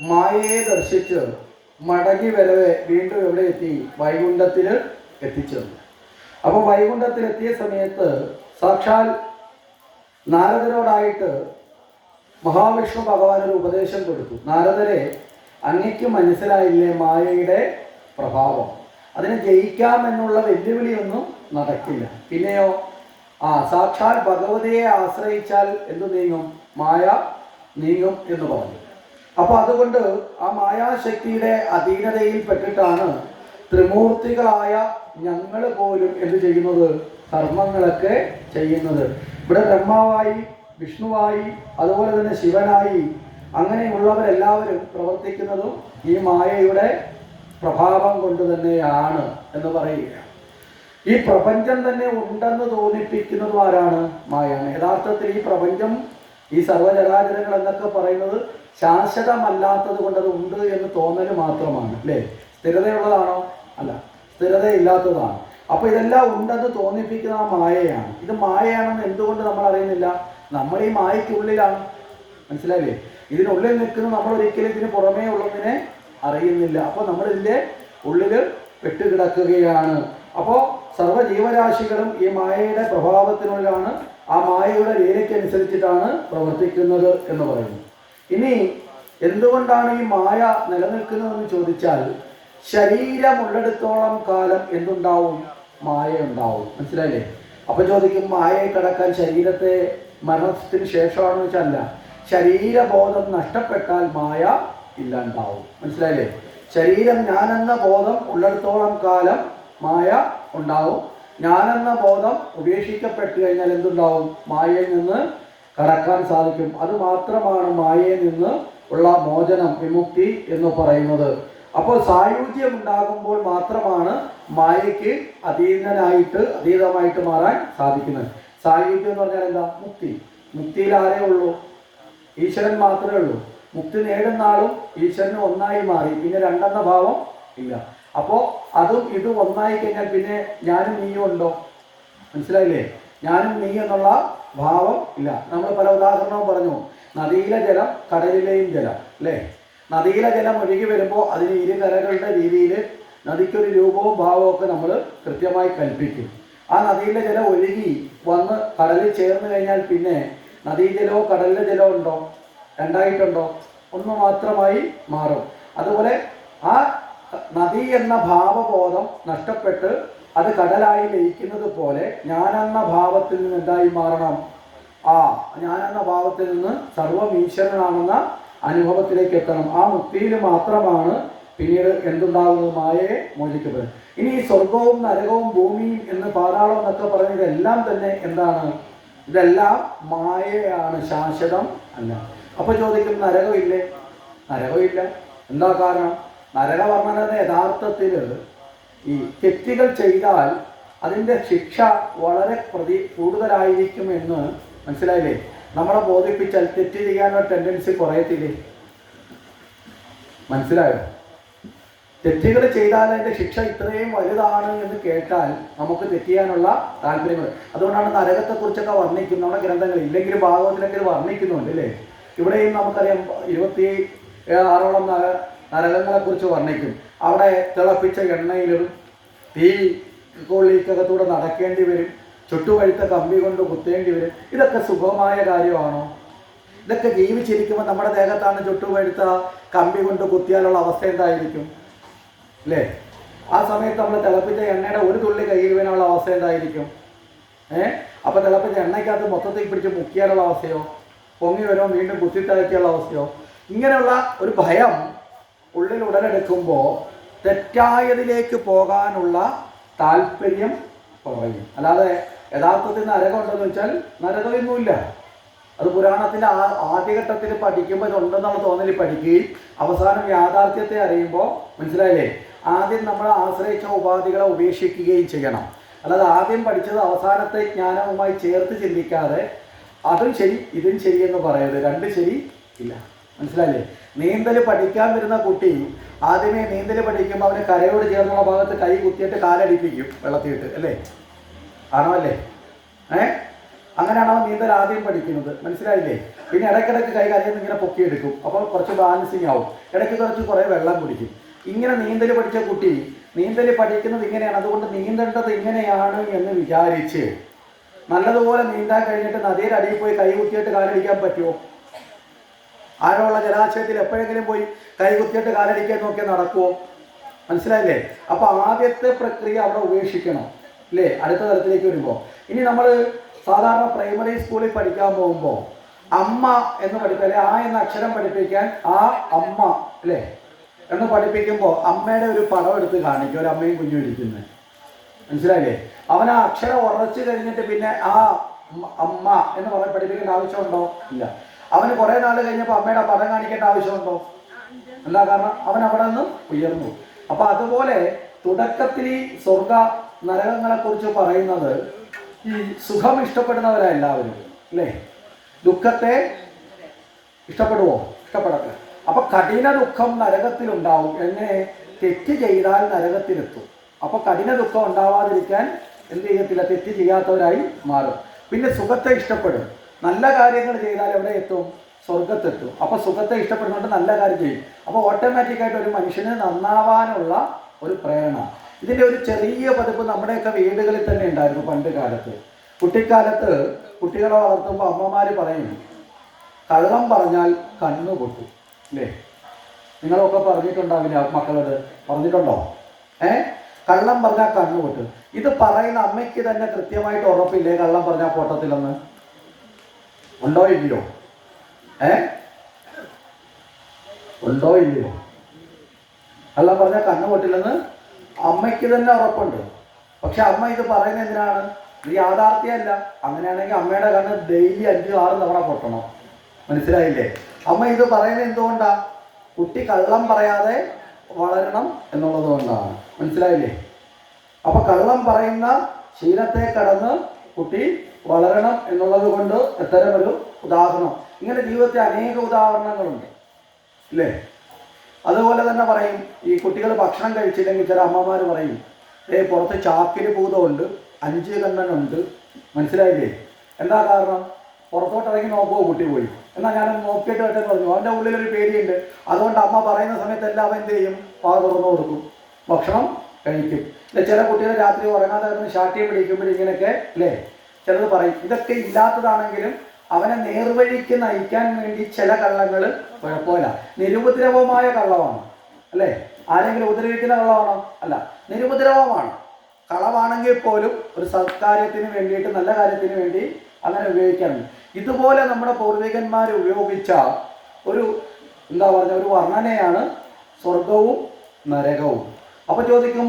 മായയെ ദർശിച്ച് മടങ്ങി വരവെ വീണ്ടും എവിടെ എത്തി? വൈകുണ്ഠത്തിൽ എത്തിച്ചേർന്നു. അപ്പോൾ വൈകുണ്ഠത്തിൽ എത്തിയ സമയത്ത് സാക്ഷാൽ നാരദനോടായിട്ട് മഹാവിഷ്ണു ഭഗവാൻ ഒരു ഉപദേശം കൊടുത്തു. നാരദരെ അങ്ങയ്ക്ക് മനസ്സിലായില്ലേ മായയുടെ പ്രഭാവം? അതിനെ ജയിക്കാമെന്നുള്ള വെല്ലുവിളിയൊന്നും നടക്കില്ല. പിന്നെയോ ആ സാക്ഷാൽ ഭഗവതിയെ ആശ്രയിച്ചാൽ എന്തു നീങ്ങും? മായ നീങ്ങും എന്ന് പറഞ്ഞു. അപ്പോൾ അതുകൊണ്ട് ആ മായാശക്തിയുടെ അധീനതയിൽ പെട്ടിട്ടാണ് ത്രിമൂർത്തികളായ ഞങ്ങൾ പോലും എന്ത് ചെയ്യുന്നത്? കർമ്മങ്ങളൊക്കെ ചെയ്യുന്നത്. ഇവിടെ ബ്രഹ്മാവായി വിഷ്ണുവായി അതുപോലെ തന്നെ ശിവനായി അങ്ങനെയുള്ളവരെല്ലാവരും പ്രവർത്തിക്കുന്നതും ഈ മായയുടെ പ്രഭാവം കൊണ്ട് തന്നെയാണ് എന്ന് പറയുക ഈ പ്രപഞ്ചം തന്നെ ഉണ്ടെന്ന് തോന്നിപ്പിക്കുന്നതും ആരാണ്? മായാണ്. യഥാർത്ഥത്തിൽ ഈ പ്രപഞ്ചം ഈ സർവചരാചരങ്ങൾ എന്നൊക്കെ പറയുന്നത് ശാശ്വതമല്ലാത്തത് കൊണ്ട് അത് ഉണ്ട് എന്ന് തോന്നൽ മാത്രമാണ് അല്ലേ? സ്ഥിരതയുള്ളതാണോ? അല്ല സ്ഥിരതയില്ലാത്തതാണ്. അപ്പോൾ ഇതെല്ലാം ഉണ്ടെന്ന് തോന്നിപ്പിക്കുന്ന മായയാണ്. ഇത് മായയാണെന്ന് എന്തുകൊണ്ട് നമ്മൾ അറിയുന്നില്ല? നമ്മൾ ഈ മായയ്ക്കുള്ളിലാണ്. മനസ്സിലായില്ലേ? ഇതിനുള്ളിൽ നിൽക്കുന്ന നമ്മൾ ഒരിക്കലും ഇതിന് പുറമേ ഉള്ളതിനെ അറിയുന്നില്ല. അപ്പോൾ നമ്മൾ ഇതിന്റെ ഉള്ളിൽ പെട്ടുകിടക്കുകയാണ്. അപ്പോൾ സർവ ജീവരാശികളും ഈ മായയുടെ പ്രഭാവത്തിനുള്ളിലാണ് ആ മായയുടെ ലീലയ്ക്കനുസരിച്ചിട്ടാണ് പ്രവർത്തിക്കുന്നത് എന്ന് പറയുന്നു. ഇനി എന്തുകൊണ്ടാണ് ഈ മായ നിലനിൽക്കുന്നതെന്ന് ചോദിച്ചാൽ ശരീരമുള്ളിടത്തോളം കാലം എന്തുണ്ടാവും? മായ ഉണ്ടാവും മനസ്സിലായില്ലേ? അപ്പൊ ചോദിക്കും മായയെ കടക്കാൻ ശരീരത്തെ മരണത്തിന് ശേഷമാണെന്ന് വെച്ചാൽ അല്ല ശരീരബോധം നഷ്ടപ്പെട്ടാൽ മായ ഇല്ലാണ്ടാവും. മനസ്സിലായില്ലേ? ശരീരം ഞാനെന്ന ബോധം ഉള്ളിടത്തോളം കാലം മായ ഉണ്ടാവും. ഞാനെന്ന ബോധം ഉപേക്ഷിക്കപ്പെട്ടു കഴിഞ്ഞാൽ എന്തുണ്ടാവും? മായയിൽ നിന്ന് കടക്കാൻ സാധിക്കും. അത് മാത്രമാണ് മായയിൽ നിന്ന് ഉള്ള മോചനം വിമുക്തി എന്ന് പറയുന്നത്. അപ്പോൾ സായുജ്യം ഉണ്ടാകുമ്പോൾ മാത്രമാണ് മായയ്ക്ക് അതീതനായിട്ട് അതീതമായിട്ട് മാറാൻ സാധിക്കുന്നത്. സായുജ്യം എന്ന് പറഞ്ഞാൽ എന്താ? മുക്തി. മുക്തിയിൽ ആരേ ഉള്ളൂ? ഈശ്വരൻ മാത്രമേ ഉള്ളൂ. മുക്തി നേടുന്ന ആളും ഈശ്വരന് ഒന്നായി മാറി. പിന്നെ രണ്ടെന്ന ഭാവം ഇല്ല. അപ്പോൾ അതും ഇതും ഒന്നായി കഴിഞ്ഞാൽ പിന്നെ ഞാനും നീയും ഉണ്ടോ? മനസ്സിലായില്ലേ? ഞാനും നീ എന്നുള്ള ഭാവം ഇല്ല. നമ്മൾ പല ഉദാഹരണവും പറഞ്ഞു. നദിയിലെ ജലം കടലിലെയും ജലം അല്ലേ? നദിയിലെ ജലം ഒഴുകി വരുമ്പോൾ അതിന് ഇരു കരകളുടെ രീതിയിൽ നദിക്കൊരു രൂപവും ഭാവവും ഒക്കെ നമ്മൾ കൃത്യമായി കൽപ്പിക്കും. ആ നദിയിലെ ജലം ഒഴുകി വന്ന് കടലിൽ ചേർന്ന് കഴിഞ്ഞാൽ പിന്നെ നദീ ജലവും കടലിലെ ജലമോ ഉണ്ടോ? രണ്ടായിട്ടുണ്ടോ? ഒന്ന് മാത്രമായി മാറും. അതുപോലെ ആ നദി എന്ന ഭാവബോധം നഷ്ടപ്പെട്ട് അത് കടലായി ലയിക്കുന്നത് പോലെ ഞാനെന്ന ഭാവത്തിൽ നിന്ന് എന്തായി മാറണം? ആ ഞാനെന്ന ഭാവത്തിൽ നിന്ന് സർവം ഈശ്വരനാണെന്ന അനുഭവത്തിലേക്ക് എത്തണം. ആ മുക്തിയിൽ മാത്രമാണ് പിന്നീട് എന്തുണ്ടാകുന്നത്? മായയെ മോചിക്കപ്പെടുന്നത് ഇനി ഈ സ്വർഗവും നരകവും ഭൂമിയും എന്ന് പാതാളം എന്നൊക്കെ പറയുന്നത് എല്ലാം തന്നെ എന്താണ്? ഇതെല്ലാം മായയാണ് ശാശ്വതം അല്ല. അപ്പൊ ചോദിക്കും നരകമില്ലേ? നരകമില്ല. എന്താ കാരണം? നരകവർണന യഥാർത്ഥത്തിൽ ഈ തെറ്റുകൾ ചെയ്താൽ അതിന്റെ ശിക്ഷ വളരെ പ്രതി കൂടുതലായിരിക്കും എന്ന് മനസ്സിലായില്ലേ? നമ്മളെ ബോധിപ്പിച്ചാൽ തെറ്റ് ചെയ്യാനുള്ള ടെൻഡൻസി കുറയത്തില്ലേ? മനസ്സിലായോ? തെറ്റുകൾ ചെയ്താൽ അതിന്റെ ശിക്ഷ ഇത്രയും വലുതാണ് എന്ന് കേട്ടാൽ നമുക്ക് തെറ്റിയാനുള്ള താല്പര്യങ്ങൾ. അതുകൊണ്ടാണ് നരകത്തെക്കുറിച്ചൊക്കെ വർണിക്കുന്ന നമ്മുടെ ഗ്രന്ഥങ്ങൾ ഇല്ലെങ്കിലും ഭാഗവത്തിലൊക്കെ ഇത് വർണിക്കുന്നുണ്ട് അല്ലേ? ഇവിടെയും നമുക്കറിയാം ഇരുപത്തി ആറോളം നരകങ്ങളെക്കുറിച്ച് വർണിക്കും. അവിടെ തിളപ്പിച്ച എണ്ണയിലും തീ കൊള്ളിക്കകത്തൂടെ നടക്കേണ്ടി വരും. ചുട്ടുവഴുത്ത കമ്പി കൊണ്ട് കുത്തേണ്ടി വരും. ഇതൊക്കെ സുഖമായ കാര്യമാണോ? ഇതൊക്കെ ജീവിച്ചിരിക്കുമ്പോൾ നമ്മുടെ ദേഹത്താണ് ചുട്ടുപഴുത്ത കമ്പി കൊണ്ട് കുത്തിയാലുള്ള അവസ്ഥ എന്തായിരിക്കും? അല്ലേ? ആ സമയത്ത് നമ്മൾ തിളപ്പിച്ച എണ്ണയുടെ ഒരു തുള്ളി കയ്യിൽ വീണുള്ള അവസ്ഥ എന്തായിരിക്കും? ഏ? അപ്പോൾ തിളപ്പിച്ച എണ്ണയ്ക്കകത്ത് മൊത്തത്തിൽ പിടിച്ച് മുക്കിയാലുള്ള അവസ്ഥയോ? പൊങ്ങി വരുമ്പോൾ വീണ്ടും കുത്തിത്തഴക്കിയുള്ള അവസ്ഥയോ? ഇങ്ങനെയുള്ള ഒരു ഭയം ഉള്ളിൽ ഉടലെടുക്കുമ്പോൾ തെറ്റായതിലേക്ക് പോകാനുള്ള താല്പര്യം കുറയും. അല്ലാതെ യഥാർത്ഥത്തിൽ നരകം ഉണ്ടെന്ന് വെച്ചാൽ നരകമൊന്നുമില്ല. അത് പുരാണത്തിന്റെ ആ ആദ്യഘട്ടത്തിൽ പഠിക്കുമ്പോൾ ഇതുണ്ടെന്നുള്ള തോന്നലിൽ പഠിക്കുകയും അവസാനം യാഥാർത്ഥ്യത്തെ അറിയുമ്പോൾ മനസ്സിലായില്ലേ? ആദ്യം നമ്മൾ ആശ്രയിച്ച ഉപാധികളെ ഉപേക്ഷിക്കുകയും ചെയ്യണം. അല്ലാതെ ആദ്യം പഠിച്ചത് അവസാനത്തെ ജ്ഞാനവുമായി ചേർത്ത് ചിന്തിക്കാതെ അതും ശരി ഇതും ശരി പറയരുത്. രണ്ട് ശരി ഇല്ല. മനസ്സിലായില്ലേ? നീന്തൽ പഠിക്കാൻ വരുന്ന കുട്ടി ആദ്യമേ നീന്തൽ പഠിക്കുമ്പോൾ അവന് കരയോട് ചേർന്നുള്ള ഭാഗത്ത് കൈ കുത്തിയിട്ട് കാലടിപ്പിക്കും വെള്ളത്തിയിട്ട് അല്ലേ? ആണോ അല്ലേ? ഏ? അങ്ങനെയാണ് അവൻ നീന്തൽ ആദ്യം പഠിക്കുന്നത്. മനസ്സിലായില്ലേ? പിന്നെ ഇടയ്ക്കിടയ്ക്ക് കൈ കരയിൽ ഇങ്ങനെ പൊക്കിയെടുക്കും. അപ്പോൾ കുറച്ച് ബാലൻസിങ് ആവും. ഇടയ്ക്ക് കുറച്ച് കുറേ വെള്ളം കുടിക്കും. ഇങ്ങനെ നീന്തൽ പഠിച്ച കുട്ടി നീന്തൽ പഠിക്കുന്നത് ഇങ്ങനെയാണ്. അതുകൊണ്ട് നീന്തേണ്ടത് ഇങ്ങനെയാണ് എന്ന് വിചാരിച്ച് നല്ലതുപോലെ നീന്താൻ കഴിഞ്ഞിട്ട് നദിയുടെ അടിയിൽ പോയി കൈ കുത്തിയിട്ട് കാലടിക്കാൻ പറ്റുമോ? ആഴമുള്ള ജലാശയത്തിൽ എപ്പോഴെങ്കിലും പോയി കൈകുത്തിയിട്ട് കാലടിക്കാൻ നോക്കിയാൽ നടക്കുമോ മനസ്സിലായില്ലേ? അപ്പൊ ആദ്യത്തെ പ്രക്രിയ അവിടെ ഉപേക്ഷിക്കണം അല്ലേ? അടുത്ത തലത്തിലേക്ക് വരുമ്പോൾ ഇനി നമ്മൾ സാധാരണ പ്രൈമറി സ്കൂളിൽ പഠിക്കാൻ പോകുമ്പോൾ അമ്മ എന്ന് പഠിപ്പിക്കുക അല്ലെ ആ എന്ന അക്ഷരം പഠിപ്പിക്കാൻ ആ അമ്മ അല്ലേ? എന്ന് പഠിപ്പിക്കുമ്പോൾ അമ്മയുടെ ഒരു പടം എടുത്ത് കാണിക്കും ഒരു അമ്മയും കുഞ്ഞും ഇരിക്കുന്നത് മനസ്സിലായില്ലേ? അവൻ ആ അക്ഷരം ഉറച്ചു കഴിഞ്ഞിട്ട് പിന്നെ ആ അമ്മ എന്ന് പറഞ്ഞ് പഠിപ്പിക്കേണ്ട ആവശ്യമുണ്ടോ? ഇല്ല. അവന് കുറെ നാൾ കഴിഞ്ഞപ്പോൾ അമ്മയുടെ പടം കാണിക്കേണ്ട ആവശ്യമുണ്ടോ? എന്താ കാരണം? അവൻ അവിടെ നിന്ന് ഉയർന്നു. അപ്പൊ അതുപോലെ തുടക്കത്തിൽ ഈ സ്വർഗ നരകങ്ങളെ കുറിച്ച് പറയുന്നത് ഈ സുഖം ഇഷ്ടപ്പെടുന്നവരാ എല്ലാവരും അല്ലേ? ദുഃഖത്തെ ഇഷ്ടപ്പെടുവോ? ഇഷ്ടപ്പെടട്ടെ. അപ്പൊ കഠിന ദുഃഖം നരകത്തിലുണ്ടാവും. എന്നെ തെറ്റ് ചെയ്താൽ നരകത്തിലെത്തും. അപ്പൊ കഠിന ദുഃഖം ഉണ്ടാവാതിരിക്കാൻ എന്ത് ചെയ്യത്തില്ല? തെറ്റ് ചെയ്യാത്തവരായി മാറും. പിന്നെ സുഖത്തെ ഇഷ്ടപ്പെടും. നല്ല കാര്യങ്ങൾ ചെയ്താൽ എവിടെ എത്തും? സ്വർഗത്തെത്തും അപ്പൊ സുഖത്തെ ഇഷ്ടപ്പെടുന്നുണ്ട് നല്ല കാര്യം ചെയ്യും. അപ്പൊ ഓട്ടോമാറ്റിക്കായിട്ട് ഒരു മനുഷ്യന് നന്നാവാനുള്ള ഒരു പ്രേരണ. ഇതിന്റെ ഒരു ചെറിയ പതിപ്പ് നമ്മുടെയൊക്കെ വീടുകളിൽ തന്നെ ഉണ്ടായിരുന്നു പണ്ട് കാലത്ത്. കുട്ടിക്കാലത്ത് കുട്ടികളെ വളർത്തുമ്പോൾ അമ്മമാര് പറയും കള്ളം പറഞ്ഞാൽ കണ്ണു പൊട്ടും. അല്ലേ നിങ്ങളൊക്കെ പറഞ്ഞിട്ടുണ്ടാവില്ല മക്കളോട്? പറഞ്ഞിട്ടുണ്ടോ? ഏ? കള്ളം പറഞ്ഞാൽ കണ്ണു പൊട്ടും. ഇത് പറയുന്ന അമ്മയ്ക്ക് തന്നെ കൃത്യമായിട്ട് ഉറപ്പില്ലേ കള്ളം പറഞ്ഞാൽ പൊട്ടത്തില്ലെന്ന്? ഉണ്ടോ ഇല്ലയോ? ഏ? ഉണ്ടോ ഇല്ലയോ? അല്ല പറഞ്ഞാൽ കണ്ണു പൊട്ടില്ലെന്ന്? അമ്മയ്ക്ക് തന്നെ ഉറപ്പുണ്ട്. പക്ഷെ അമ്മ ഇത് പറയുന്നത് എന്തിനാണ്? ഇത് യാഥാർത്ഥ്യമല്ല. അങ്ങനെയാണെങ്കിൽ അമ്മയുടെ കണ്ണ് ഡെയിലി അഞ്ചു ആറ് തവണ പൊട്ടണം. മനസ്സിലായില്ലേ? അമ്മ ഇത് പറയുന്നത് എന്തുകൊണ്ടാ? കുട്ടി കള്ളം പറയാതെ വളരണം എന്നുള്ളത് കൊണ്ടാണ്. മനസ്സിലായില്ലേ? അപ്പൊ കള്ളം പറയുന്ന ശീലത്തെ കടന്ന് കുട്ടി വളരണം എന്നുള്ളത് കൊണ്ട് അത്തരമൊരു ഉദാഹരണം. ഇങ്ങനെ ജീവിതത്തിൽ അനേക ഉദാഹരണങ്ങളുണ്ട്. ഇല്ലേ? അതുപോലെ തന്നെ പറയും ഈ കുട്ടികൾ ഭക്ഷണം കഴിച്ചില്ലെങ്കിൽ ചില അമ്മമാർ പറയും ഏ പുറത്ത് ചാക്കിന് ഭൂതമുണ്ട് അഞ്ച് കണ്ണനുണ്ട്. മനസ്സിലായില്ലേ? എന്താ കാരണം? പുറത്തോട്ട് ഇറങ്ങി നോക്കുമോ കുട്ടി പോയി? എന്നാൽ ഞാൻ നോക്കിയിട്ട് കേട്ടെന്ന് പറഞ്ഞു. അവന്റെ ഉള്ളിലൊരു പേടിയുണ്ട്. അതുകൊണ്ട് അമ്മ പറയുന്ന സമയത്ത് അവൻ എന്ത് ചെയ്യും? പാ തുറന്നു കൊടുക്കും. ഭക്ഷണം കഴിക്കും. ചില കുട്ടികൾ രാത്രി ഉറങ്ങാതെ കിടന്ന് ശാഠ്യം പിടിക്കുമ്പോൾ ഇങ്ങനെയൊക്കെ അല്ലേ ചിലത് പറയും. ഇതൊക്കെ ഇല്ലാത്തതാണെങ്കിലും അവനെ നേർവഴിക്ക് നയിക്കാൻ വേണ്ടി ചില കള്ളങ്ങൾ കുഴപ്പമില്ല. നിരുപദ്രവമായ കള്ളമാണ്. അല്ലേ? ആരെങ്കിലും ഉപദ്രവിക്കുന്ന കള്ളമാണോ? അല്ല. നിരുപദ്രവമാണ്. കളവാണെങ്കിൽ പോലും ഒരു സത്കാര്യത്തിന് വേണ്ടിയിട്ട് നല്ല കാര്യത്തിന് വേണ്ടി അങ്ങനെ ഉപയോഗിക്കാറുണ്ട്. ഇതുപോലെ നമ്മുടെ പൂർവികന്മാർ ഉപയോഗിച്ച ഒരു എന്താ പറഞ്ഞ ഒരു വർണനയാണ് സ്വർഗവും നരകവും. അപ്പൊ ചോദിക്കും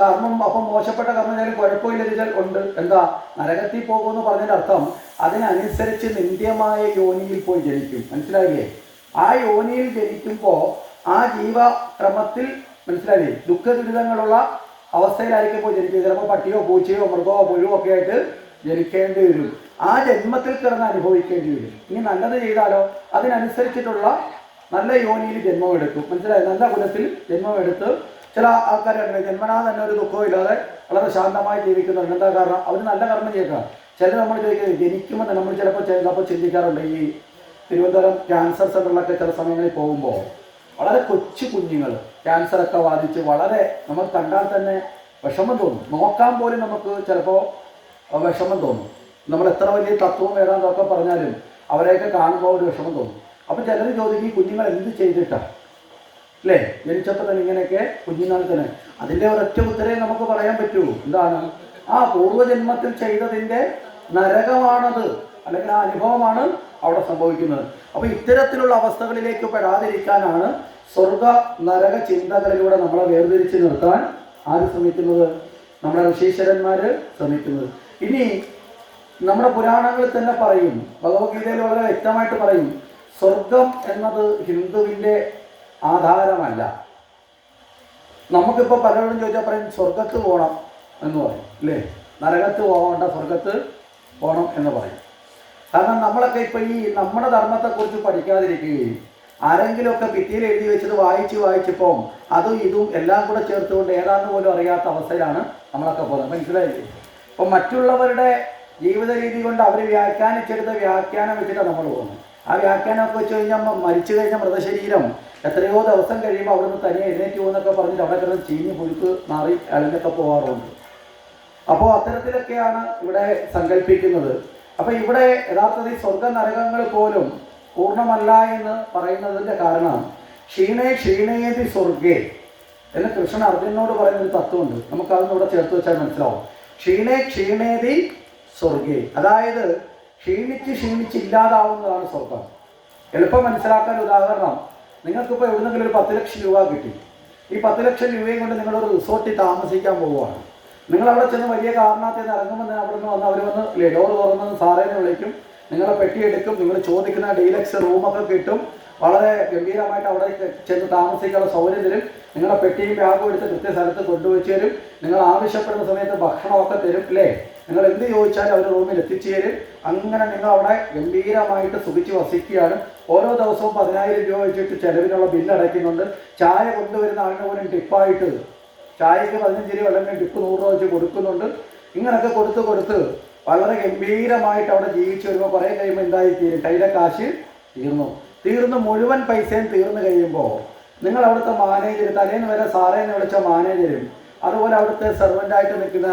കർമ്മം അപ്പം മോശപ്പെട്ട കർമ്മം ചെയ്താലും കുഴപ്പമില്ല ഉണ്ട്. എന്താ? നരകത്തിൽ പോകുമെന്ന് പറഞ്ഞതിന്റെ അർത്ഥം അതിനനുസരിച്ച് നിന്ദ്യമായ യോനിയിൽ പോയി ജനിക്കും. മനസ്സിലായില്ലേ? ആ യോനിയിൽ ജനിക്കുമ്പോൾ ആ ജീവക്രമത്തിൽ മനസ്സിലായില്ലേ? ദുഃഖ ദുരിതങ്ങളുള്ള അവസ്ഥയിലായിരിക്കും പോയി ജനിക്കുന്നത് ചിലപ്പോൾ പട്ടിയോ പൂച്ചയോ മൃഗമോ പുഴുവോ ഒക്കെ ആയിട്ട് ജനിക്കേണ്ടി വരും. ആ ജന്മത്തിൽ കിടന്ന് അനുഭവിക്കേണ്ടി വരും. ഇനി നല്ലത് ചെയ്താലോ? അതിനനുസരിച്ചിട്ടുള്ള നല്ല യോനിയിൽ ജന്മം എടുക്കും. മനസ്സിലായി? നല്ല കുലത്തിൽ ജന്മം ചില ആൾക്കാരുണ്ട് ജന്മനാ തന്നെ ഒരു ദുഃഖവും ഇല്ലാതെ വളരെ ശാന്തമായി ജീവിക്കുന്നുണ്ട് എന്താ കാരണം? അവർ നല്ല കർമ്മം ചെയ്യുക. ചിലർ നമ്മൾ ചോദിക്കുന്നത് ജനിക്കുമ്പോൾ നമ്മൾ ചിലപ്പോൾ ചിലപ്പോൾ ചിന്തിക്കാറുണ്ട് ഈ തിരുവനന്തപുരം ക്യാൻസർ സെന്ററിലൊക്കെ ചില സമയങ്ങളിൽ പോകുമ്പോൾ വളരെ കൊച്ചു കുഞ്ഞുങ്ങൾ ക്യാൻസറൊക്കെ ബാധിച്ച് വളരെ നമ്മൾ കണ്ടാൽ തന്നെ വിഷമം തോന്നും. നോക്കാൻ പോലും നമുക്ക് ചിലപ്പോൾ വിഷമം തോന്നും. നമ്മൾ എത്ര വലിയ തത്വവും വേണമെന്നൊക്കെ പറഞ്ഞാലും അവരെയൊക്കെ കാണുമ്പോൾ ഒരു വിഷമം തോന്നും. അപ്പം ചിലർ ചോദിക്കും ഈ കുഞ്ഞുങ്ങൾ എന്ത് ചെയ്തിട്ടാണ് അല്ലേ? ജനിച്ചപ്പോൾ തന്നെ ഇങ്ങനെയൊക്കെ കുഞ്ഞുനാൾ തന്നെ. അതിന്റെ ഒരൊറ്റ ഉത്തരേ നമുക്ക് പറയാൻ പറ്റൂ. എന്താണ്? ആ പൂർവജന്മത്തിൽ ചെയ്തതിന്റെ നരകമാണത്. അല്ലെങ്കിൽ ആ അനുഭവമാണ് അവിടെ സംഭവിക്കുന്നത്. അപ്പോൾ ഇത്തരത്തിലുള്ള അവസ്ഥകളിലേക്ക് പെടാതിരിക്കാനാണ് സ്വർഗ നരക ചിന്തകളിലൂടെ നമ്മളെ വേർതിരിച്ച് നിർത്താൻ ആര് ശ്രമിക്കുന്നത്? നമ്മുടെ ഋഷീശ്വരന്മാര് ശ്രമിക്കുന്നത്. ഇനി നമ്മുടെ പുരാണങ്ങളിൽ തന്നെ പറയും ഭഗവത്ഗീതയിൽ വളരെ വ്യക്തമായിട്ട് പറയും സ്വർഗം എന്നത് ഹിന്ദുവിന്റെ ആധാരമല്ല. നമുക്കിപ്പോൾ പലരോടും ചോദിച്ചാൽ പറയും സ്വർഗത്ത് പോകണം എന്ന് പറയും അല്ലേ? നരകത്ത് പോകേണ്ട സ്വർഗത്ത് പോകണം എന്ന് പറയും. കാരണം നമ്മളൊക്കെ ഇപ്പം ഈ നമ്മുടെ ധർമ്മത്തെക്കുറിച്ച് പഠിക്കാതിരിക്കുകയും ആരെങ്കിലുമൊക്കെ ഭിത്തിയിൽ എഴുതി വെച്ചത് വായിച്ച് വായിച്ചപ്പോൾ അതും ഇതും എല്ലാം കൂടെ ചേർത്തുകൊണ്ട് ഏതാണെന്ന് പോലും അറിയാത്ത അവസ്ഥയിലാണ് നമ്മളൊക്കെ പോകുന്നത്. മനസ്സിലായില്ലേ? അപ്പം മറ്റുള്ളവരുടെ ജീവിത രീതി കൊണ്ട് അവർ വ്യാഖ്യാനിച്ചെടുത്ത വ്യാഖ്യാനം വെച്ചിട്ടാണ് നമ്മൾ പോകുന്നത്. ആ വ്യാഖ്യാനമൊക്കെ വെച്ച് കഴിഞ്ഞാൽ മരിച്ചു കഴിഞ്ഞ മൃതശരീരം എത്രയോ ദിവസം കഴിയുമ്പോൾ അവിടെ നിന്ന് തനിയെ എഴുന്നേറ്റ് പോകുന്നൊക്കെ പറഞ്ഞിട്ട് അവിടെ കിടന്ന് ചീഞ്ഞ് പുഴുക്ക് മാറി അളിഞ്ഞൊക്കെ പോകാറുണ്ട്. അപ്പോൾ അത്തരത്തിലൊക്കെയാണ് ഇവിടെ സങ്കല്പിക്കുന്നത്. അപ്പോൾ ഇവിടെ യഥാർത്ഥത്തിൽ സ്വർഗ നരകങ്ങൾ പോലും പൂർണമല്ല എന്ന് പറയുന്നതിന്റെ കാരണം ക്ഷീണേ ക്ഷീണേതി സ്വർഗേ എന്ന് കൃഷ്ണൻ അർജുനോട് പറയുന്ന ഒരു തത്വമുണ്ട്. നമുക്കതൊന്നും ഇവിടെ ചേർത്ത് വെച്ചാൽ മനസ്സിലാവും. ക്ഷീണേ ക്ഷീണേതി സ്വർഗേ. അതായത് ക്ഷീണിച്ച് ക്ഷീണിച്ച് ഇല്ലാതാവുന്നതാണ് സ്വർഗം എളുപ്പം മനസ്സിലാക്കാൻ ഉദാഹരണം നിങ്ങൾക്കിപ്പോൾ എവിടുന്നെങ്കിലും ഒരു പത്ത് ലക്ഷം രൂപ കിട്ടി. ഈ പത്ത് ലക്ഷം രൂപയും കൊണ്ട് നിങ്ങളൊരു റിസോർട്ടിൽ താമസിക്കാൻ പോവുകയാണ്. നിങ്ങൾ അവിടെ ചെന്ന് വലിയ കാരണത്തിൽ നിന്ന് ഇറങ്ങുമ്പോൾ അവിടെ നിന്ന് വന്ന് അവർ വന്ന് ഡോർ തുറന്ന് സാറേനെ വിളിക്കും. നിങ്ങളെ പെട്ടിയെടുക്കും നിങ്ങൾ ചോദിക്കുന്ന ഡീലക്സ് റൂമൊക്കെ കിട്ടും. വളരെ ഗംഭീരമായിട്ട് അവിടെ ചെന്ന് താമസിക്കാനുള്ള സൗകര്യം തരും. നിങ്ങളുടെ പെട്ടിയും ബാഗും എടുത്ത് കൃത്യ സ്ഥലത്ത് കൊണ്ടുവച്ച് തരും. നിങ്ങൾ ആവശ്യപ്പെടുന്ന സമയത്ത് ഭക്ഷണമൊക്കെ തരും അല്ലേ നിങ്ങൾ എന്ത് ചോദിച്ചാലും അവരുടെ റൂമിൽ എത്തിച്ചേരും. അങ്ങനെ നിങ്ങൾ അവിടെ ഗംഭീരമായിട്ട് സുഖിച്ച് വസിക്കുകയാണ്. ഓരോ ദിവസവും പതിനായിരം രൂപ വെച്ചിട്ട് ചിലവിനുള്ള ബില്ല് അടയ്ക്കുന്നുണ്ട്. ചായ കൊണ്ടുവരുന്ന ആളിന് പോലും ടിപ്പായിട്ട് ചായക്ക് പതിനഞ്ച് രൂപ അല്ലെങ്കിൽ ടിപ്പ് നൂറ് രൂപ വെച്ച് കൊടുക്കുന്നുണ്ട്. ഇങ്ങനെയൊക്കെ കൊടുത്ത് കൊടുത്ത് വളരെ ഗംഭീരമായിട്ട് അവിടെ ജീവിച്ചു വരുമ്പോൾ കുറേ കഴിയുമ്പോൾ എന്തായി തീരും? കയ്യിലെ കാശ് തീർന്നു. തീർന്ന് മുഴുവൻ പൈസയും തീർന്നു കഴിയുമ്പോൾ നിങ്ങൾ അവിടുത്തെ മാനേജർ തലേന്ന് വരെ സാറേന്ന് വിളിച്ച മാനേജരും അതുപോലെ അവിടുത്തെ സെർവന്റായിട്ട് നിൽക്കുന്ന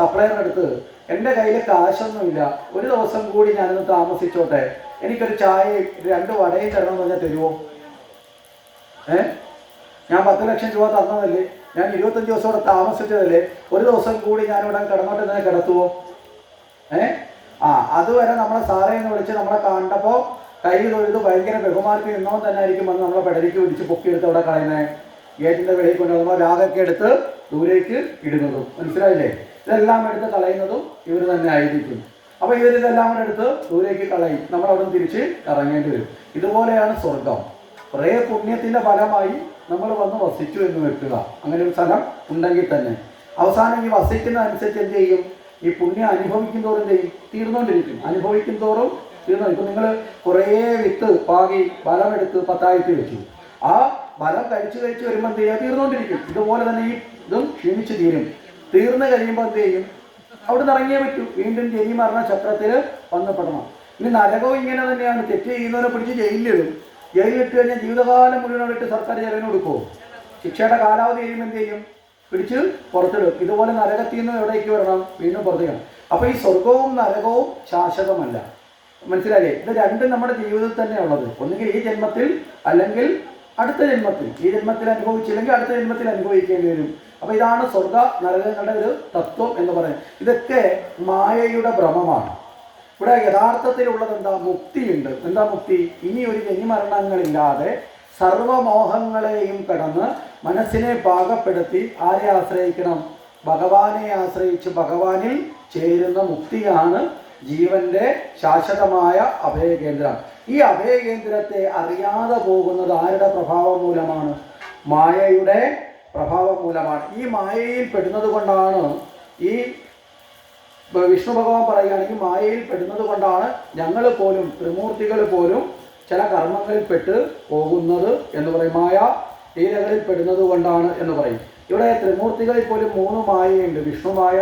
സപ്ലയറിന്റെ അടുത്ത് എന്റെ കയ്യിൽ കാശൊന്നുമില്ല. ഒരു ദിവസം കൂടി ഞാനൊന്ന് താമസിച്ചോട്ടെ. എനിക്കൊരു ചായ രണ്ട് വടയും തരണമെന്ന് പറഞ്ഞാൽ തരുമോ ഏ? ഞാൻ പത്ത് ലക്ഷം രൂപ തന്നതല്ലേ? ഞാൻ ഇരുപത്തഞ്ച് ദിവസം ഇവിടെ താമസിച്ചതല്ലേ? ഒരു ദിവസം കൂടി ഞാനിവിടെ കിടന്നോട്ട് തന്നെ കിടത്തുവോ? ഏ? ആ അതുവരെ നമ്മളെ സാറേ എന്ന് വിളിച്ച് നമ്മളെ കണ്ടപ്പോൾ കൈ തൊഴുത് ഭയങ്കര ബഹുമാനത്തിൽ നിന്നവൻ തന്നെ ആയിരിക്കും വന്ന് നമ്മളെ പെടലിക്ക് പിടിച്ച് പൊക്കിയെടുത്ത് അവിടെ കളയുന്നത് ഗേറ്റിന്റെ വെളിയിൽ കൊണ്ടുവന്നപ്പോൾ രാഗൊക്കെ എടുത്ത് ദൂരേക്ക് ഇടുന്നതും. മനസ്സിലായില്ലേ? ഇതെല്ലാം എടുത്ത് കളയുന്നതും ഇവർ തന്നെ ആയിരിക്കും. അപ്പോൾ ഇവരിതെല്ലാം കൂടെ എടുത്ത് ദൂരേക്ക് കളയും. നമ്മൾ അവിടെ നിന്ന് തിരിച്ച് ഇറങ്ങേണ്ടി വരും. ഇതുപോലെയാണ് സ്വർഗം കുറേ പുണ്യത്തിന്റെ ഫലമായി നമ്മൾ വന്ന് വസിച്ചു എന്ന് വെക്കുക. അങ്ങനെ ഒരു സ്ഥലം ഉണ്ടെങ്കിൽ തന്നെ. അവസാനം ഈ വസിക്കുന്നതനുസരിച്ച് എന്ത് ചെയ്യും? ഈ പുണ്യം അനുഭവിക്കും തോറും എന്ത് ചെയ്യും? തീർന്നുകൊണ്ടിരിക്കും. അനുഭവിക്കും തോറും തീർന്നു ഇപ്പം നിങ്ങൾ കുറേ വിത്ത് പാകി ഫലമെടുത്ത് പത്തായിട്ട് വെച്ചു. ആ ഫലം കഴിച്ച് കഴിച്ച് വരുമ്പോൾ എന്ത് ചെയ്യുക? തീർന്നുകൊണ്ടിരിക്കും. ഇതുപോലെ തന്നെ ഈ ഇതും ക്ഷീണിച്ച് തീരും. തീർന്നു കഴിയുമ്പോൾ എന്ത് ചെയ്യും? അവിടെ നിന്ന് ഇറങ്ങിയേ പറ്റൂ. വീണ്ടും ജനി മരണ ചക്രത്തിൽ വന്നപ്പെടണം ഇനി നരകവും ഇങ്ങനെ തന്നെയാണ്. തെറ്റ് ചെയ്യുന്നവരെ പിടിച്ച് ജയിലിലിടും. ജയിലിലിട്ട് കഴിഞ്ഞാൽ ജീവിതകാലം മുഴുവൻ ഇട്ട് സർക്കാർ ചെലവിന് കൊടുക്കുമോ ശിക്ഷയുടെ കാലാവധി കഴിയുമ്പോൾ എന്ത് ചെയ്യും? പിടിച്ച് പുറത്തിടും. ഇതുപോലെ നരകത്തിൽ നിന്ന് എവിടേക്ക് വരണം? വീണ്ടും പുറത്തേക്കണം അപ്പോൾ ഈ സ്വർഗവും നരകവും ശാശ്വതമല്ല. മനസ്സിലായില്ലേ? ഇത് രണ്ടും നമ്മുടെ ജീവിതത്തിൽ തന്നെ ഉള്ളത്. ഒന്നുകിൽ ഈ ജന്മത്തിൽ അല്ലെങ്കിൽ അടുത്ത ജന്മത്തിൽ. ഈ ജന്മത്തിൽ അനുഭവിച്ചില്ലെങ്കിൽ അടുത്ത ജന്മത്തിൽ അനുഭവിക്കേണ്ടി വരും. അപ്പോൾ ഇതാണ് സ്വർഗ നരകങ്ങളുടെ ഒരു തത്വം എന്ന് പറയുന്നത്. ഇതൊക്കെ മായയുടെ ഭ്രമമാണ്. ഇവിടെ യഥാർത്ഥത്തിലുള്ളത് എന്താ? മുക്തിയുണ്ട്. എന്താ മുക്തി? ഇനി ഒരു ജന്മരണങ്ങളില്ലാതെ സർവമോഹങ്ങളെയും കടന്ന് മനസ്സിനെ പാകപ്പെടുത്തി ആരെ ആശ്രയിക്കണം? ഭഗവാനെ ആശ്രയിച്ച് ഭഗവാനിൽ ചേരുന്ന മുക്തിയാണ് ജീവന്റെ ശാശ്വതമായ അഭയകേന്ദ്രം. ഈ അഭയകേന്ദ്രത്തെ അറിയാതെ പോകുന്നത് ആരുടെ പ്രഭാവം മൂലമാണ്? മായയുടെ പ്രഭാവം മൂലമാണ് ഈ മായയിൽ പെടുന്നത് കൊണ്ടാണ് ഈ വിഷ്ണു ഭഗവാൻ പറയുകയാണെങ്കിൽ മായയിൽ പെടുന്നത് കൊണ്ടാണ് ഞങ്ങൾ പോലും ത്രിമൂർത്തികൾ പോലും ചില കർമ്മങ്ങളിൽ പെട്ട് പോകുന്നത് എന്ന് പറയും. മായ ലീലകളിൽ പെടുന്നത് കൊണ്ടാണ് എന്ന് പറയും. ഇവിടെ ത്രിമൂർത്തികളിൽ പോലും മൂന്ന് മായയുണ്ട്. വിഷ്ണുമായ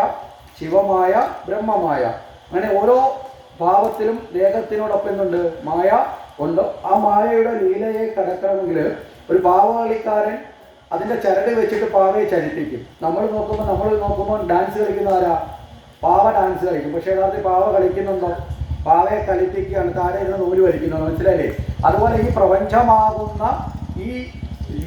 ശിവമായ ബ്രഹ്മമായ. അങ്ങനെ ഓരോ ഭാവത്തിലും ദേഹത്തിനോടൊപ്പം എന്തുണ്ട്? മായ ഉണ്ട്. ആ മായയുടെ ലീലയെ കടക്കണമെങ്കിൽ ഒരു പാവകളിക്കാരൻ അതിന്റെ ചരട് വെച്ചിട്ട് പാവയെ ചരിപ്പിക്കും. നമ്മൾ നോക്കുമ്പോൾ നമ്മൾ നോക്കുമ്പോൾ ഡാൻസ് കളിക്കുന്ന ആരാ? പാവ ഡാൻസ് കളിക്കും. പക്ഷേ യഥാർത്ഥത്തിൽ പാവ കളിക്കുന്നുണ്ടോ? പാവയെ കളിപ്പിക്കുകയാണ്. താഴെ ഇരുന്ന് നൂൽ വലിക്കുന്നത് മനസ്സിലായില്ലേ? അതുപോലെ ഈ പ്രപഞ്ചമാകുന്ന ഈ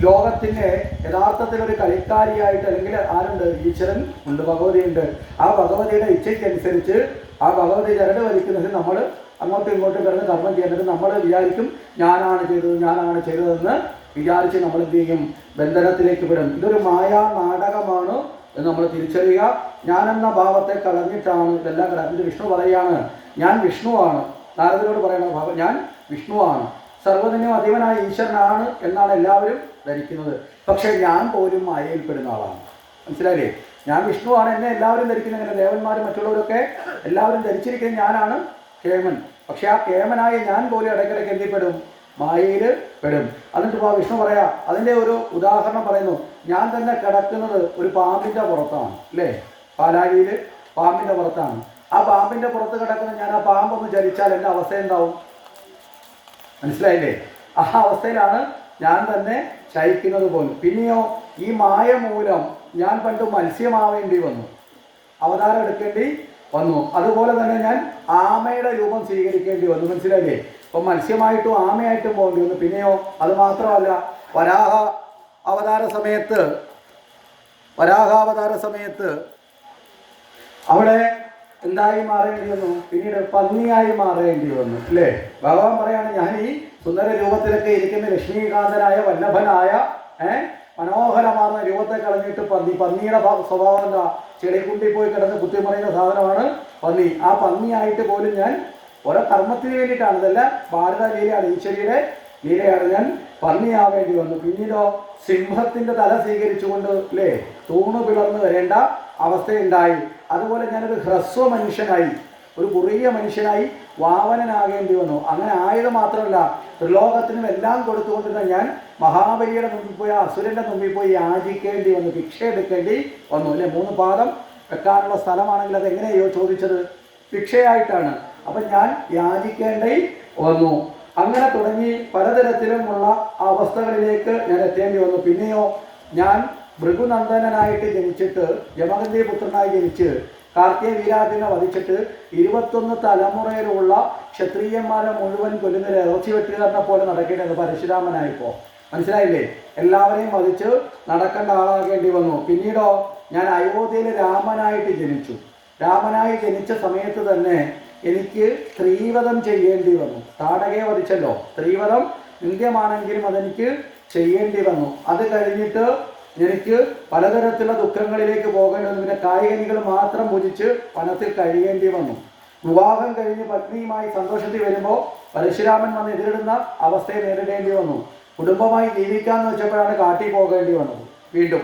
ലോകത്തിന്റെ യഥാർത്ഥത്തിൽ ഒരു കളിക്കാരിയായിട്ട് അല്ലെങ്കിൽ ആരുണ്ട്? ഈശ്വരൻ ഉണ്ട് ഭഗവതിയുണ്ട്. ആ ഭഗവതിയുടെ ഇച്ഛയ്ക്കനുസരിച്ച് ആ ഭഗവതി ചരട് വലിക്കുന്നതിന് നമ്മൾ അങ്ങോട്ടും ഇങ്ങോട്ടും കിടന്ന് കർമ്മം ചെയ്യുന്നത് നമ്മൾ വിചാരിക്കും ഞാനാണ് ചെയ്തത് ഞാനാണ് ചെയ്തതെന്ന് വിചാരിച്ച് നമ്മൾ എന്ത് ചെയ്യും? ബന്ധനത്തിലേക്ക് വിടും ഇതൊരു മായാ നാടകമാണ് എന്ന് നമ്മൾ തിരിച്ചറിയുക. ഞാൻ എന്ന ഭാവത്തെ കളഞ്ഞിട്ടാണ് ഇതെല്ലാം കിടക്കുന്നത്. വിഷ്ണു പറയുകയാണ്. ഞാൻ വിഷ്ണുവാണ്. നാരദനോട് പറയുന്ന ഭാവം ഞാൻ വിഷ്ണുവാണ്. സർവതിനും അധിപനായ ഈശ്വരനാണ് എന്നാണ് എല്ലാവരും ധരിക്കുന്നത്. പക്ഷേ ഞാൻ പോലും മായയിൽപ്പെടുന്ന ആളാണ്. മനസ്സിലായില്ലേ? ഞാൻ വിഷ്ണുവാണ് എന്നെ എല്ലാവരും ധരിക്കുന്നത് അങ്ങനെ ദേവന്മാരും മറ്റുള്ളവരൊക്കെ എല്ലാവരും ധരിച്ചിരിക്കുന്ന ഞാനാണ് കേമൻ. പക്ഷെ ആ കേമനായ ഞാൻ പോലും ഇടയ്ക്കിടയ്ക്ക് എന്തിപ്പെടും മായയിൽ പെടും. എന്നിട്ട് ആ വിഷ്ണു പറയാ അതിന്റെ ഒരു ഉദാഹരണം പറയുന്നു. ഞാൻ തന്നെ കിടക്കുന്നത് ഒരു പാമ്പിന്റെ പുറത്താണ് അല്ലേ? പാലാഴിയിൽ പാമ്പിന്റെ പുറത്താണ്. ആ പാമ്പിന്റെ പുറത്ത് കിടക്കുന്ന ഞാൻ ആ പാമ്പൊന്ന് ചലിച്ചാൽ എന്റെ അവസ്ഥ എന്താവും? മനസ്സിലായില്ലേ? ആ അവസ്ഥയിലാണ് ഞാൻ തന്നെ ശയിക്കുന്നത് പോലും. പിന്നെയോ ഈ മായ മൂലം ഞാൻ പണ്ട് മത്സ്യമാവേണ്ടി വന്നു. അവതാരം എടുക്കേണ്ടി വന്നു. അതുപോലെ തന്നെ ഞാൻ ആമയുടെ രൂപം സ്വീകരിക്കേണ്ടി വന്നു. മനസ്സിലായില്ലേ? ഇപ്പം മത്സ്യമായിട്ടും ആമയായിട്ടും പോകേണ്ടി വന്നു. പിന്നെയോ അത് മാത്രമല്ല വരാഹ അവതാര സമയത്ത് വരാഹാവതാര സമയത്ത് അവിടെ എന്തായി മാറേണ്ടി വന്നു? പിന്നീട് പന്നിയായി മാറേണ്ടി വന്നു അല്ലേ? ഭഗവാൻ പറയാണ് ഞാൻ ഈ സുന്ദര രൂപത്തിലൊക്കെ ഇരിക്കുന്ന ലക്ഷ്മീകാന്തനായ വല്ലഭനായ ഏഹ് മനോഹരമാർന്ന രൂപത്തെ കളഞ്ഞിട്ട് പന്നി പന്നിയുടെ സ്വഭാവം എന്താ? ചെളിക്കുണ്ടി പോയി കിടന്ന് കുത്തിമറിയുന്ന സാധനമാണ് പന്നി. ആ പന്നിയായിട്ട് പോലും ഞാൻ ഓരോ കർമ്മത്തിന് വേണ്ടിയിട്ടാണ്. ഇതല്ല ഭാരത ലീലയാണ്. ഈശ്വരിയുടെ ലീലയാണ് ഞാൻ പന്നിയാവേണ്ടി വന്നു. പിന്നീടോ സിംഹത്തിന്റെ തല സ്വീകരിച്ചുകൊണ്ട് അല്ലേ തൂണ് പിളർന്നു വരേണ്ട അവസ്ഥയുണ്ടായി. അതുപോലെ ഞാനൊരു ഹ്രസ്വ മനുഷ്യനായി ഒരു കുറിയ മനുഷ്യനായി വാവനനാകേണ്ടി വന്നു. അങ്ങനെ ആയത് മാത്രമല്ല ത്രിലോകത്തിനും എല്ലാം കൊടുത്തുകൊണ്ടിരുന്ന ഞാൻ മഹാബലിയുടെ മുമ്പിൽ പോയി അസുരന്റെ മുമ്പിൽ പോയി യാചിക്കേണ്ടി വന്നു ഭിക്ഷ എടുക്കേണ്ടി വന്നു. അല്ലെ മൂന്ന് പാദം വെക്കാനുള്ള സ്ഥലമാണെങ്കിൽ അത് എങ്ങനെയോ ചോദിച്ചത്? ഭിക്ഷയായിട്ടാണ്. അപ്പം ഞാൻ യാചിക്കേണ്ടി വന്നു. അങ്ങനെ തുടങ്ങി പലതരത്തിലുമുള്ള അവസ്ഥകളിലേക്ക് ഞാൻ എത്തേണ്ടി വന്നു. പിന്നെയോ ഞാൻ ഭൃഗുനന്ദനായിട്ട് ജനിച്ചിട്ട് യമകന്തി പുത്രനായി ജനിച്ച് കാർത്തിക വീരാജിനെ വധിച്ചിട്ട് ഇരുപത്തൊന്ന് തലമുറയിലുള്ള ക്ഷത്രിയന്മാരെ മുഴുവൻ കൊല്ലുന്ന ഇറച്ചി വെട്ടുകാരനെ പോലെ നടക്കേണ്ടത് പരശുരാമനായിപ്പോ. മനസ്സിലായില്ലേ? എല്ലാവരെയും വധിച്ച് നടക്കേണ്ട ആളാകേണ്ടി വന്നു. പിന്നീടോ ഞാൻ അയോധ്യയിൽ രാമനായിട്ട് ജനിച്ചു. രാമനായി ജനിച്ച സമയത്ത് തന്നെ എനിക്ക് സ്ത്രീവധം ചെയ്യേണ്ടി വന്നു. താടകയെ വധിച്ചല്ലോ. സ്ത്രീവധം നിന്ദ്യമാണെങ്കിലും അതെനിക്ക് ചെയ്യേണ്ടി വന്നു. അത് കഴിഞ്ഞിട്ട് എനിക്ക് പലതരത്തിലുള്ള ദുഃഖങ്ങളിലേക്ക് പോകേണ്ടി വന്നു പിന്നെ കായികനികൾ മാത്രം പൂജിച്ച് പണത്തിൽ കഴിയേണ്ടി വന്നു. വിവാഹം കഴിഞ്ഞ് പത്നിയുമായി സന്തോഷത്തിൽ വരുമ്പോൾ പരശുരാമൻ വന്ന് എതിരിടുന്ന അവസ്ഥയെ നേരിടേണ്ടി വന്നു. കുടുംബമായി ജീവിക്കാന്ന് വെച്ചപ്പോഴാണ് കാട്ടി പോകേണ്ടി വന്നത്. വീണ്ടും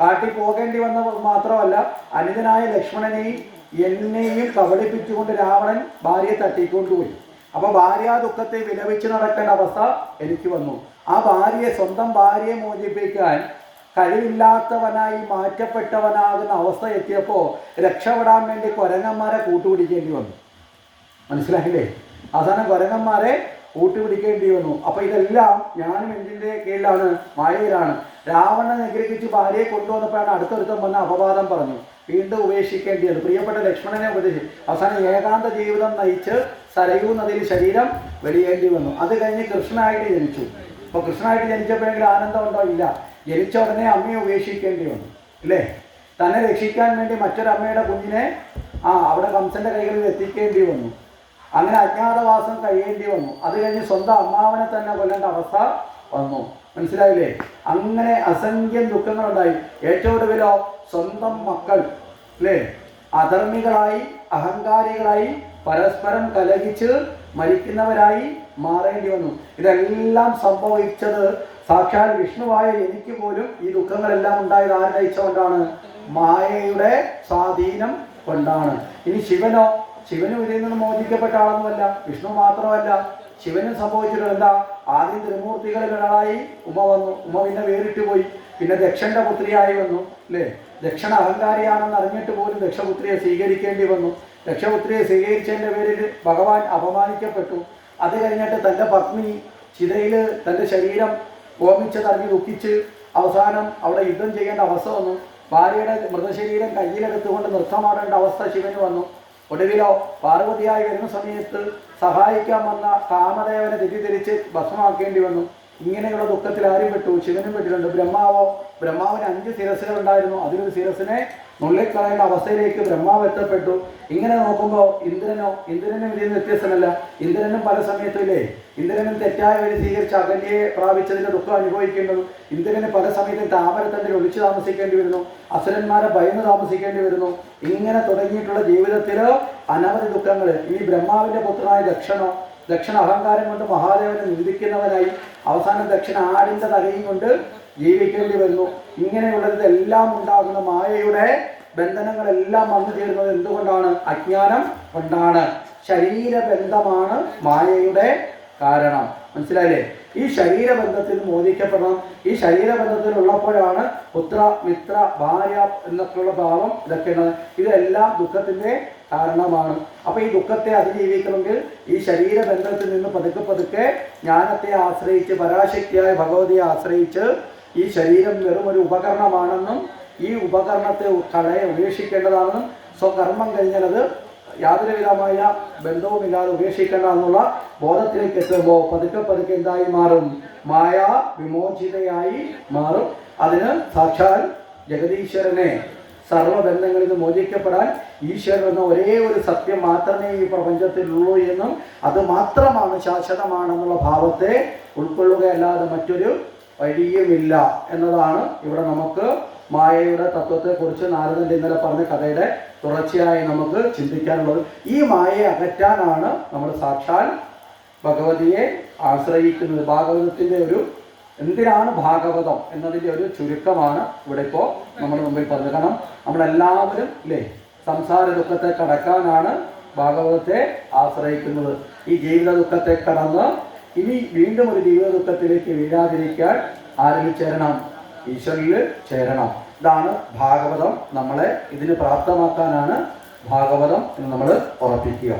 കാട്ടി പോകേണ്ടി വന്നത് മാത്രമല്ല അനുജനായ ലക്ഷ്മണനെയും എന്നെയും കബളിപ്പിച്ചുകൊണ്ട് രാവണൻ ഭാര്യയെ തട്ടിക്കൊണ്ടുപോയി അപ്പൊ ഭാര്യ ദുഃഖത്തെ വിലപിച്ച് നടക്കേണ്ട അവസ്ഥ എനിക്ക് വന്നു. ആ ഭാര്യയെ സ്വന്തം ഭാര്യയെ മോചിപ്പിക്കാൻ കഴിവില്ലാത്തവനായി മാറ്റപ്പെട്ടവനാകുന്ന അവസ്ഥ എത്തിയപ്പോൾ രക്ഷപ്പെടാൻ വേണ്ടി കൊരങ്ങന്മാരെ കൂട്ടുപിടിക്കേണ്ടി വന്നു. മനസ്സിലായില്ലേ? അവസാനം കൊരങ്ങന്മാരെ കൂട്ടുപിടിക്കേണ്ടി വന്നു. അപ്പൊ ഇതെല്ലാം ഞാനും എന്തിന്റെ കീഴിലാണ്? മായയിലാണ്. രാവണനെ നിഗ്രഹിച്ച് ഭാര്യയെ കൊണ്ടുവന്നപ്പോഴാണ് അടുത്തൊരുത്തം വന്ന അപവാദം പറഞ്ഞു. വീണ്ടും ഉപേക്ഷിക്കേണ്ടിയത് പ്രിയപ്പെട്ട ലക്ഷ്മണനെ ഉപദേശിച്ചു. അവസാനം ഏകാന്ത ജീവിതം നയിച്ച് സരയൂ നദിയിൽ ശരീരം വെടിയേണ്ടി വന്നു. അത് കഴിഞ്ഞ് കൃഷ്ണനായിട്ട് ജനിച്ചു. അപ്പൊ കൃഷ്ണനായിട്ട് ജനിച്ചപ്പോഴെങ്കിലും ആനന്ദമുണ്ടോ ഇല്ല. ജനിച്ച ഉടനെ അമ്മയെ ഉപേക്ഷിക്കേണ്ടി വന്നു. അല്ലേ തന്നെ രക്ഷിക്കാൻ വേണ്ടി മറ്റൊരമ്മയുടെ കുഞ്ഞിനെ ആ അവിടെ കംസന്റെ കൈകളിൽ എത്തിക്കേണ്ടി വന്നു. അങ്ങനെ അജ്ഞാതവാസം കഴിയേണ്ടി വന്നു. അത് കഴിഞ്ഞ് സ്വന്തം അമ്മാവനെ തന്നെ കൊല്ലേണ്ട അവസ്ഥ വന്നു. മനസ്സിലായില്ലേ? അങ്ങനെ അസംഖ്യം ദുഃഖങ്ങളുണ്ടായി. ഏറ്റവും ഒടുവിലോ സ്വന്തം മക്കൾ അല്ലേ അധർമ്മികളായി അഹങ്കാരികളായി പരസ്പരം കലഹിച്ച് മരിക്കുന്നവരായി മാറേണ്ടി വന്നു. ഇതെല്ലാം സംഭവിച്ചത് സാക്ഷാൽ വിഷ്ണുവായ എനിക്ക് പോലും ഈ ദുഃഖങ്ങളെല്ലാം ഉണ്ടായത് ആര് നയിച്ചുകൊണ്ടാണ് മായയുടെ സ്വാധീനം കൊണ്ടാണ്. ഇനി ശിവനോ? ശിവനും ഇതിൽ നിന്ന് മോചിക്കപ്പെട്ട ആളൊന്നുമല്ല. വിഷ്ണു മാത്രമല്ല. ശിവനും സംഭവിച്ചിട്ട് എന്താ? ആദ്യം ത്രിമൂർത്തികളിൽ ഒരാളായി ഉമ വന്നു. ഉമ പിന്നെ വേറിട്ട് പോയി. പിന്നെ ദക്ഷന്റെ പുത്രിയായി വന്നു അല്ലേ? ദക്ഷണ അഹങ്കാരിയാണെന്ന് അറിഞ്ഞിട്ട് പോലും ദക്ഷപുത്രിയെ സ്വീകരിക്കേണ്ടി വന്നു. ദക്ഷപുത്രിയെ സ്വീകരിച്ചതിന്റെ പേരിൽ ഭഗവാൻ അപമാനിക്കപ്പെട്ടു. അത് കഴിഞ്ഞിട്ട് തന്റെ പത്നി ചിതയിൽ തന്റെ ശരീരം ഹോമിച്ചതറിഞ്ഞ് ദുഃഖിച്ച് അവസാനം അവിടെ യുദ്ധം ചെയ്യേണ്ട അവസ്ഥ വന്നു. ഭാര്യയുടെ മൃതശരീരം കയ്യിലെടുത്തുകൊണ്ട് നൃത്തമാടേണ്ട അവസ്ഥ ശിവന് വന്നു. ഒടുവിലോ പാർവതിയായി വരുന്ന സമയത്ത് സഹായിക്കാൻ വന്ന കാമദേവനെ തെറ്റിദ്ധരിച്ച് ഭസ്മമാക്കേണ്ടി വന്നു. ഇങ്ങനെയുള്ള ദുഃഖത്തിൽ ആരും പെട്ടു ശിവനും പെട്ടിട്ടുണ്ട്. ബ്രഹ്മാവോ ബ്രഹ്മാവിന് അഞ്ച് ശിരസുകൾ ഉണ്ടായിരുന്നു. അതിലൊരു ശിരസിനെ നുള്ളിക്കളയേണ്ട അവസ്ഥയിലേക്ക് ബ്രഹ്മാവ് എത്തപ്പെട്ടു. ഇങ്ങനെ നോക്കുമ്പോൾ ഇന്ദ്രനോ ഇന്ദ്രനും ഇതിൽ നിന്ന് വ്യത്യസ്തമല്ല. ഇന്ദ്രനും പല സമയത്തില്ലേ ഇന്ദ്രനും തെറ്റായ വഴി സ്വീകരിച്ച് അകന്യയെ പ്രാപിച്ചതിന്റെ ദുഃഖം അനുഭവിക്കേണ്ടത് ഇന്ദ്രന് പല സമയത്തും താമരത്തണ്ടിൽ ഒളിച്ചു താമസിക്കേണ്ടി വരുന്നു. അസുരന്മാരെ ഭയന്ന് താമസിക്കേണ്ടി വരുന്നു. ഇങ്ങനെ തുടങ്ങിയിട്ടുള്ള ജീവിതത്തിൽ അനവധി ദുഃഖങ്ങൾ ഈ ബ്രഹ്മാവിന്റെ പുത്രനായ ദക്ഷണോ ദക്ഷിണ അഹങ്കാരം കൊണ്ട് മഹാദേവനെ നിന്ദിക്കുന്നവനായി അവസാനം ദക്ഷിണ ആടിന്റെ തലയും കൊണ്ട് ജീവിക്കേണ്ടി വരുന്നു. ഇങ്ങനെയുള്ളതെല്ലാം ഉണ്ടാകുന്ന മായയുടെ ബന്ധനങ്ങളെല്ലാം വന്നു ചേരുന്നത് എന്തുകൊണ്ടാണ്? അജ്ഞാനം കൊണ്ടാണ്. ശരീരബന്ധമാണ് മായയുടെ കാരണം. മനസ്സിലായില്ലേ? ഈ ശരീരബന്ധത്തിൽ മോചിക്കപ്പെടണം. ഈ ശരീരബന്ധത്തിൽ ഉള്ളപ്പോഴാണ് പുത്ര മിത്ര ഭാര്യ എന്നൊക്കെയുള്ള ഭാവം ഇതൊക്കെയാണ് ഇതെല്ലാം ദുഃഖത്തിന്റെ കാരണമാണ്. അപ്പൊ ഈ ദുഃഖത്തെ അതിജീവിക്കണമെങ്കിൽ ഈ ശരീരബന്ധത്തിൽ നിന്ന് പതുക്കെ പതുക്കെ ജ്ഞാനത്തെ ആശ്രയിച്ച് പരാശക്തിയായ ഭഗവതിയെ ആശ്രയിച്ച് ഈ ശരീരം വെറും ഒരു ഉപകരണമാണെന്നും ഈ ഉപകരണത്തെ കളയെ ഉപേക്ഷിക്കേണ്ടതാണെന്നും സ്വകർമ്മം കഴിഞ്ഞാൽ അത് യാതൊരു വിധമായ ബന്ധവുമില്ലാതെ ഉപേക്ഷിക്കേണ്ടെന്നുള്ള ബോധത്തിലേക്ക് എത്തുമ്പോൾ പതുക്കെ പതുക്കെ എന്തായി മാറും? മായ വിമോചിതയായി മാറും. അതിന് സാക്ഷാൽ ജഗതീശ്വരനെ സർവബന്ധങ്ങളിൽ നിന്ന് മോചിക്കപ്പെടാൻ ഈശ്വരൻ എന്ന ഒരേ ഒരു സത്യം മാത്രമേ ഈ പ്രപഞ്ചത്തിലുള്ളൂ എന്നും അത് മാത്രമാണ് ശാശ്വതമാണെന്നുള്ള ഭാവത്തെ ഉൾക്കൊള്ളുകയല്ലാതെ മറ്റൊരു വഴിയുമില്ല എന്നതാണ് ഇവിടെ നമുക്ക് മായയുടെ തത്വത്തെക്കുറിച്ച് നാരദന്റെ ഇന്നലെ പറഞ്ഞ കഥയുടെ തുടർച്ചയായി നമുക്ക് ചിന്തിക്കാനുള്ളത്. ഈ മായയെ അകറ്റാനാണ് നമ്മൾ സാക്ഷാൽ ഭഗവതിയെ ആശ്രയിക്കുന്നത്. ഭാഗവതത്തിന്റെ ഒരു എന്തിനാണ് ഭാഗവതം എന്നതിന്റെ ഒരു ചുരുക്കമാണ് ഇവിടെ ഇപ്പോൾ നമ്മൾ മുമ്പിൽ പറഞ്ഞത്. കാരണം നമ്മളെല്ലാവരും ഇല്ലേ സംസാര ദുഃഖത്തെ കടക്കാനാണ് ഭാഗവതത്തെ ആശ്രയിക്കുന്നത്. ഈ ജീവിത ദുഃഖത്തെ കടന്ന് ഇനി വീണ്ടും ഒരു ജീവിത ദുഃഖത്തിലേക്ക് വീഴാതിരിക്കാൻ ആരിൽ ചേരണം ഈശ്വരിൽ ചേരണം. ഇതാണ് ഭാഗവതം നമ്മളെ ഇതിന് പ്രാപ്തമാക്കാനാണ് ഭാഗവതം എന്ന് നമ്മൾ ഉറപ്പിക്കുക.